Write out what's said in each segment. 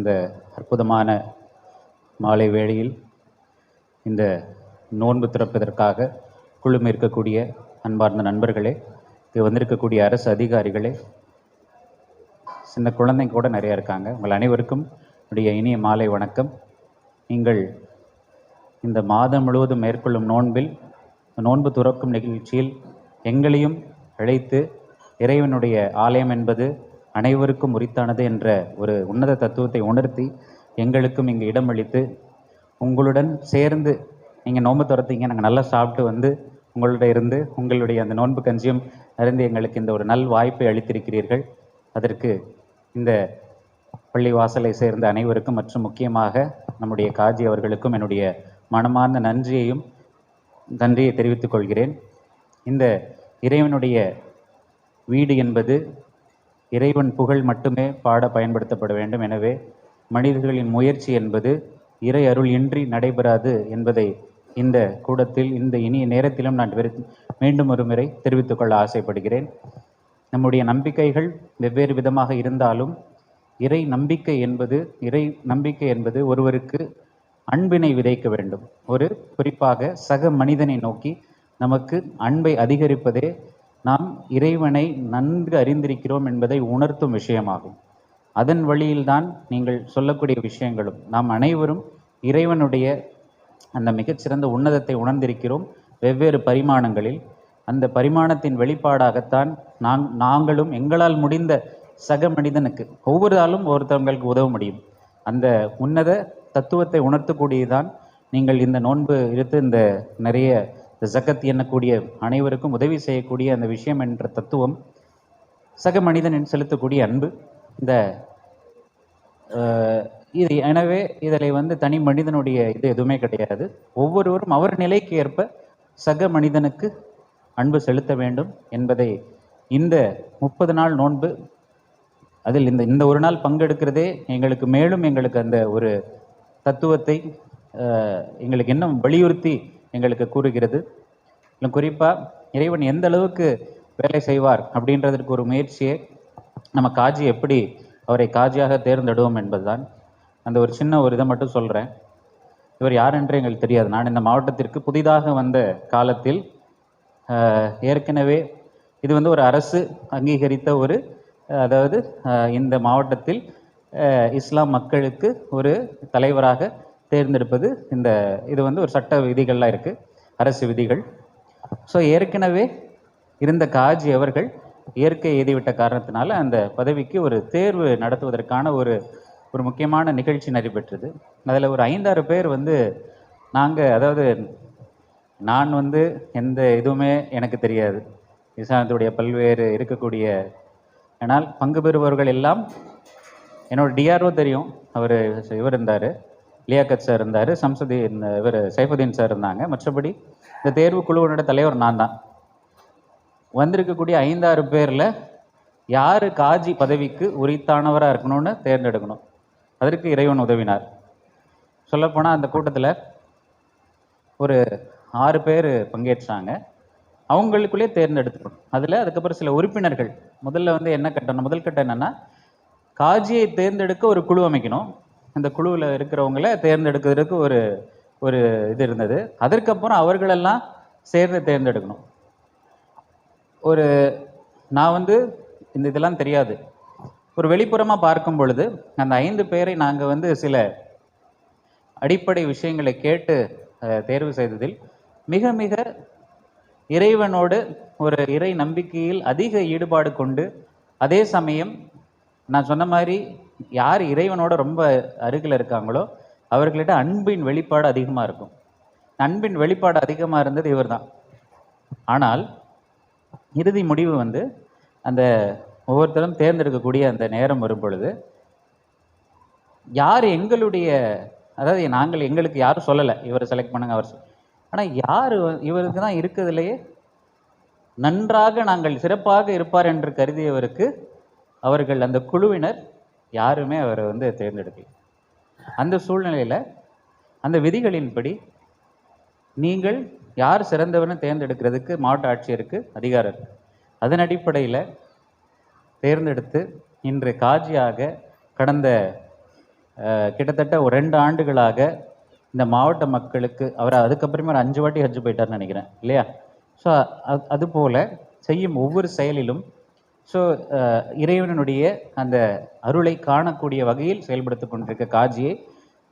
இந்த அற்புதமான மாலை வேளையில் இந்த நோன்பு திறப்பதற்காக குழும இருக்கக்கூடிய அன்பார்ந்த நண்பர்களே இங்கே வந்திருக்கக்கூடிய அரசு அதிகாரிகளே சின்ன குழந்தைங்க கூட நிறைய இருக்காங்க. உங்கள் அனைவருக்கும் என்னுடைய இனிய மாலை வணக்கம். நீங்கள் இந்த மாதம் முழுவதும் மேற்கொள்ளும் நோன்பில் நோன்பு துறக்கும் நிகழ்ச்சியில் எங்களையும் அழைத்து இறைவனுடைய ஆலயம் என்பது அனைவருக்கும் உரித்தானது என்ற ஒரு உன்னத தத்துவத்தை உணர்த்தி எங்களுக்கும் இங்கே இடமளித்து உங்களுடன் சேர்ந்து நீங்கள் நோம்பு துறத்தீங்க நாங்கள் நல்லா சாப்பிட்டு வந்து உங்களோட இருந்து உங்களுடைய அந்த நோன்பு கஞ்சியும் அறிந்து எங்களுக்கு இந்த ஒரு நல் வாய்ப்பை அளித்திருக்கிறீர்கள். அதற்கு இந்த பள்ளி வாசலை சேர்ந்த அனைவருக்கும் மற்றும் முக்கியமாக நம்முடைய காஜி அவர்களுக்கும் என்னுடைய மனமார்ந்த நன்றியையும் நன்றியை தெரிவித்துக் கொள்கிறேன். இந்த இறைவனுடைய வீடு என்பது இறைவன் புகழ் மட்டுமே பாட பயன்படுத்தப்பட வேண்டும். எனவே மனிதர்களின் முயற்சி என்பது இறை அருள் இன்றி நடைபெறாது என்பதை இந்த கூடத்தில் இந்த இனிய நேரத்திலும் நான் மீண்டும் ஒரு முறை தெரிவித்துக் கொள்ள ஆசைப்படுகிறேன். நம்முடைய நம்பிக்கைகள் வெவ்வேறு விதமாக இருந்தாலும் இறை நம்பிக்கை என்பது இறை நம்பிக்கை என்பது ஒருவருக்கு அன்பினை விதைக்க வேண்டும். ஒரு குறிப்பாக சக மனிதனை நோக்கி நமக்கு அன்பை அதிகரிப்பதே நாம் இறைவனை நன்கு அறிந்திருக்கிறோம் என்பதை உணர்த்தும் விஷயமாகும். அதன் வழியில்தான் நீங்கள் சொல்லக்கூடிய விஷயங்களும் நாம் அனைவரும் இறைவனுடைய அந்த மிகச்சிறந்த உன்னதத்தை உணர்ந்திருக்கிறோம் வெவ்வேறு பரிமாணங்களில். அந்த பரிமாணத்தின் வெளிப்பாடாகத்தான் நாங் நாங்களும் எங்களால் முடிந்த சக மனிதனுக்கு ஒவ்வொரு ஆளும் ஒருத்தவங்களுக்கு உதவ முடியும். அந்த உன்னத தத்துவத்தை உணர்த்தக்கூடியதான் நீங்கள் இந்த நோன்பு எடுத்து இந்த நிறைய இந்த ஜக்கத் எண்ணக்கூடிய அனைவருக்கும் உதவி செய்யக்கூடிய அந்த விஷயம் என்ற தத்துவம் சக மனிதன் செலுத்தக்கூடிய அன்பு. இந்த இது எனவே இதில் வந்து தனி மனிதனுடைய இது எதுவுமே கிடையாது. ஒவ்வொருவரும் அவர் நிலைக்கு ஏற்ப சக மனிதனுக்கு அன்பு செலுத்த வேண்டும் என்பதை இந்த முப்பது நாள் நோன்பு அதில் இந்த இந்த ஒரு நாள் பங்கெடுக்கிறதே எங்களுக்கு மேலும் எங்களுக்கு அந்த ஒரு தத்துவத்தை எங்களுக்கு இன்னும் வலியுறுத்தி எங்களுக்கு கூறுகிறது. இன்னும் குறிப்பாக இறைவன் எந்த அளவுக்கு வேலை செய்வார் அப்படின்றதற்கு ஒரு முயற்சியை நம்ம காஜி எப்படி அவரை காஜியாக தேர்ந்தெடுவோம் என்பதுதான். அந்த ஒரு சின்ன ஒரு இதை மட்டும் சொல்கிறேன் இவர் யார் என்று எங்களுக்கு தெரியாது. நான் இந்த மாவட்டத்திற்கு புதிதாக வந்த காலத்தில் ஏற்கனவே இது வந்து ஒரு அரசு அங்கீகரித்த ஒரு அதாவது இந்த மாவட்டத்தில் இஸ்லாம் மக்களுக்கு ஒரு தலைவராக தேர்ந்தெடுப்பது இந்த இது வந்து ஒரு சட்ட விதிகள்லாம் இருக்குது அரசு விதிகள். ஸோ ஏற்கனவே இருந்த காஜி அவர்கள் இயற்கை எய்திவிட்ட காரணத்தினால அந்த பதவிக்கு ஒரு தேர்வு நடத்துவதற்கான ஒரு ஒரு முக்கியமான நிகழ்ச்சி நடைபெற்றது. அதில் ஒரு ஐந்தாறு பேர் வந்து நாங்கள் அதாவது நான் வந்து எந்த இதுவுமே எனக்கு தெரியாது. விசாரணத்துடைய பல்வேறு இருக்கக்கூடிய ஆனால் பங்கு பெறுபவர்கள் எல்லாம் என்னோட டிஆர்ஓ தெரியும். அவர் இவர் இருந்தார். லியாக்கத் சார் இருந்தார் சம்சுதீன் இவர் சைஃபுதீன் சார் இருந்தாங்க. மற்றபடி இந்த தேர்வு குழுவினோட தலைவர் நான் தான். வந்திருக்கக்கூடிய ஐந்தாறு பேரில் யார் காஜி பதவிக்கு உரித்தானவராக இருக்கணும்னு தேர்ந்தெடுக்கணும். அதற்கு இறைவன் உதவினார். சொல்லப்போனால் அந்த கூட்டத்தில் ஒரு ஆறு பேர் பங்கேற்றாங்க. அவங்களுக்குள்ளே தேர்ந்தெடுத்துக்கணும். அதில் அதுக்கப்புறம் சில உறுப்பினர்கள். முதல்ல வந்து என்ன கட்டணும்? முதல் கட்டம் என்னென்னா காஜியை தேர்ந்தெடுக்க ஒரு குழு அமைக்கணும். அந்த குழுவில் இருக்கிறவங்கள தேர்ந்தெடுக்கிறதுக்கு ஒரு ஒரு இது இருந்தது. அதற்கப்புறம் அவர்களெல்லாம் சேர்ந்து தேர்ந்தெடுக்கணும். ஒரு நான் வந்து இந்த இதெல்லாம் தெரியாது. ஒரு வெளிப்புறமாக பார்க்கும் பொழுது அந்த ஐந்து பேரை நாங்கள் வந்து சில அடிப்படை விஷயங்களை கேட்டு தேர்வு செய்ததில் மிக மிக இறைவனோடு ஒரு இறை நம்பிக்கையில் அதிக ஈடுபாடு கொண்டு அதே சமயம் நான் சொன்ன மாதிரி யார் இறைவனோட ரொம்ப அருகில் இருக்காங்களோ அவர்களிட்ட அன்பின் வெளிப்பாடு அதிகமாக இருக்கும். அன்பின் வெளிப்பாடு அதிகமாக இருந்தது இவர்தான். ஆனால் இறுதி முடிவு வந்து அந்த ஒவ்வொருத்தரும் தேர்ந்தெடுக்கக்கூடிய அந்த நேரம் வரும் பொழுது யார் எங்களுடைய அதாவது நாங்கள் எங்களுக்கு யாரும் சொல்லலை இவரை செலக்ட் பண்ணுங்க அவர் ஆனால் யார் இவருக்கு தான் இருக்கிறதுலையே நன்றாக நாங்கள் சிறப்பாக இருப்பார் என்று கருதியவருக்கு அவர்கள் அந்த குழுவினர் யாருமே அவரை வந்து தேர்ந்தெடுக்கல. அந்த சூழ்நிலையில் அந்த விதிகளின்படி நீங்கள் யார் சிறந்தவர்னு தேர்ந்தெடுக்கிறதுக்கு மாவட்ட ஆட்சியருக்கு அதிகாரம் இருக்கு அதன் அடிப்படையில் தேர்ந்தெடுத்து இன்று காஜியாக கடந்த கிட்டத்தட்ட ஒரு ரெண்டு ஆண்டுகளாக இந்த மாவட்ட மக்களுக்கு அவர் அதுக்கப்புறமே ஒரு அஞ்சு வாட்டி ஹஜ் போயிட்டார்னு நினைக்கிறேன் இல்லையா? ஸோ அது போல் செய்யும் ஒவ்வொரு செயலிலும் ஸோ uh, இறைவனுடைய அந்த அருளை காணக்கூடிய வகையில் செயல்படுத்தி கொண்டிருக்க காஜியை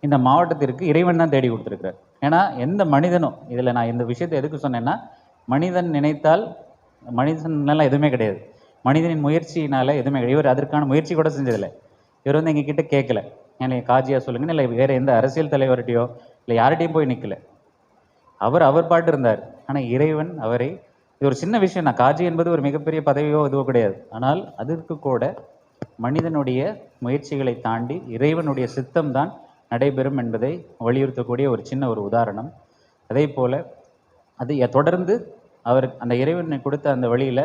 இந்த மாவட்டத்திற்கு இறைவன் தான் தேடி கொடுத்துருக்குறார். ஏன்னா எந்த மனிதனும் இதில் நான் இந்த விஷயத்தை எதுக்கு சொன்னேன்னா மனிதன் நினைத்தால் மனிதன்லாம் எதுவுமே கிடையாது. மனிதனின் முயற்சியினால் எதுவுமே கிடையாது. இவர் அதற்கான முயற்சி கூட செஞ்சதில்லை. இவர் வந்து எங்ககிட்ட கேட்கல. என்னை காஜியாக சொல்லுங்கள் இல்லை வேறு எந்த அரசியல் தலைவர்கிட்டையோ இல்லை யார்கிட்டையும் போய் நிற்கல அவர் அவர் பாட்டு இருந்தார். ஆனால் இறைவன் அவரை இது ஒரு சின்ன விஷயம். தான் காஜி என்பது ஒரு மிகப்பெரிய பதவியோ இதுவோ கிடையாது. ஆனால் அதற்கு கூட மனிதனுடைய முயற்சிகளை தாண்டி இறைவனுடைய சித்தம் தான் நடைபெறும் என்பதை வலியுறுத்தக்கூடிய ஒரு சின்ன ஒரு உதாரணம். அதே போல் அது எ- தொடர்ந்து அவர் அந்த இறைவனை கொடுத்த அந்த வழியில்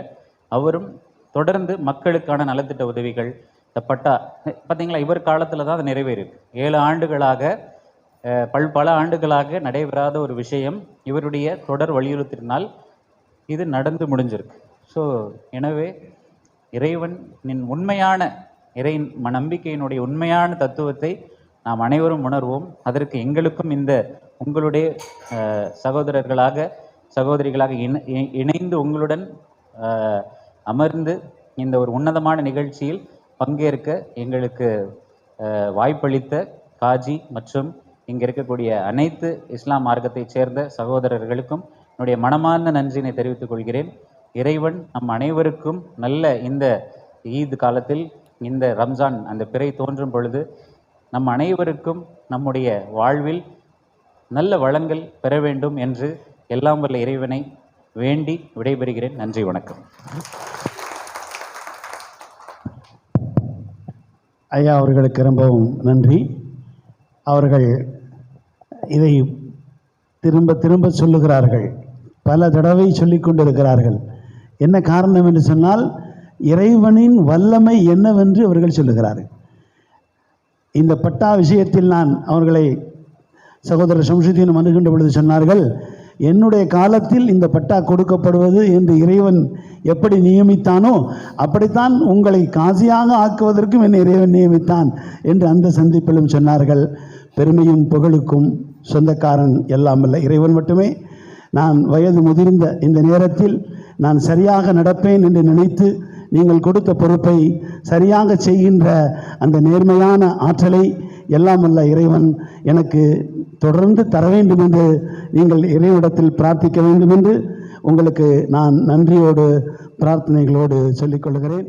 அவரும் தொடர்ந்து மக்களுக்கான நலத்திட்ட உதவிகள் இந்த பட்டா பார்த்தீங்களா இவர் காலத்தில் தான் அது நிறைவேறியிருக்கு. ஏழு ஆண்டுகளாக பல் பல ஆண்டுகளாக நடைபெறாத ஒரு விஷயம் இவருடைய தொடர் வலியுறுத்தினால் இது நடந்து முடிஞ்சிருக்கு. ஸோ எனவே இறைவன் நின் உண்மையான இறை ம- நம்பிக்கையினுடைய உண்மையான தத்துவத்தை நாம் அனைவரும் உணர்வோம். அதற்கு எங்களுக்கும் இந்த உங்களுடைய சகோதரர்களாக சகோதரிகளாக இணை- இ- இணைந்து உங்களுடன் அமர்ந்து இந்த ஒரு உன்னதமான நிகழ்ச்சியில் பங்கேற்க எங்களுக்கு வாய்ப்பளித்த காஜி மற்றும் இங்கே இருக்கக்கூடிய அனைத்து இஸ்லாம் மார்க்கத்தைச் சேர்ந்த சகோதரர்களுக்கும் என்னுடைய மனமார்ந்த நன்றியினை தெரிவித்துக் கொள்கிறேன். இறைவன் நம் அனைவருக்கும் நல்ல இந்த ஈத் காலத்தில் இந்த ரம்ஜான் அந்த பிறை தோன்றும் பொழுது நம் அனைவருக்கும் நம்முடைய வாழ்வில் நல்ல வளங்கள் பெற வேண்டும் என்று எல்லாம் வல்ல இறைவனை வேண்டி விடைபெறுகிறேன். நன்றி வணக்கம். ஐயா அவர்களுக்கு ரொம்பவும் நன்றி. அவர்கள் இதை திரும்ப திரும்ப சொல்லுகிறார்கள். பல தடவை சொல்லி கொண்டிருக்கிறார்கள். என்ன காரணம் என்று சொன்னால் இறைவனின் வல்லமை என்னவென்று அவர்கள் சொல்லுகிறார்கள். இந்த பட்டா விஷயத்தில் நான் அவர்களை சகோதரர் சம்சுதீன் அணுகின்ற பொழுது சொன்னார்கள் என்னுடைய காலத்தில் இந்த பட்டா கொடுக்கப்படுவது என்று இறைவன் எப்படி நியமித்தானோ அப்படித்தான் உங்களை காசியாக ஆக்குவதற்கும் என்னை இறைவன் நியமித்தான் என்று அந்த சந்திப்பிலும் சொன்னார்கள். பெருமையும் புகழுக்கும் சொந்தக்காரன் எல்லாம் இல்லை இறைவன் மட்டுமே. நான் வயது முதிர்ந்த இந்த நேரத்தில் நான் சரியாக நடப்பேன் என்று நினைத்து நீங்கள் கொடுத்த பொறுப்பை சரியாக செய்கின்ற அந்த நேர்மையான ஆற்றலை எல்லாம் அல்ல இறைவன் எனக்கு தொடர்ந்து தர வேண்டும் என்று நீங்கள் இறைவனிடத்தில் பிரார்த்திக்க வேண்டும் என்று உங்களுக்கு நான் நன்றியோடு பிரார்த்தனைகளோடு சொல்லிக்கொள்கிறேன்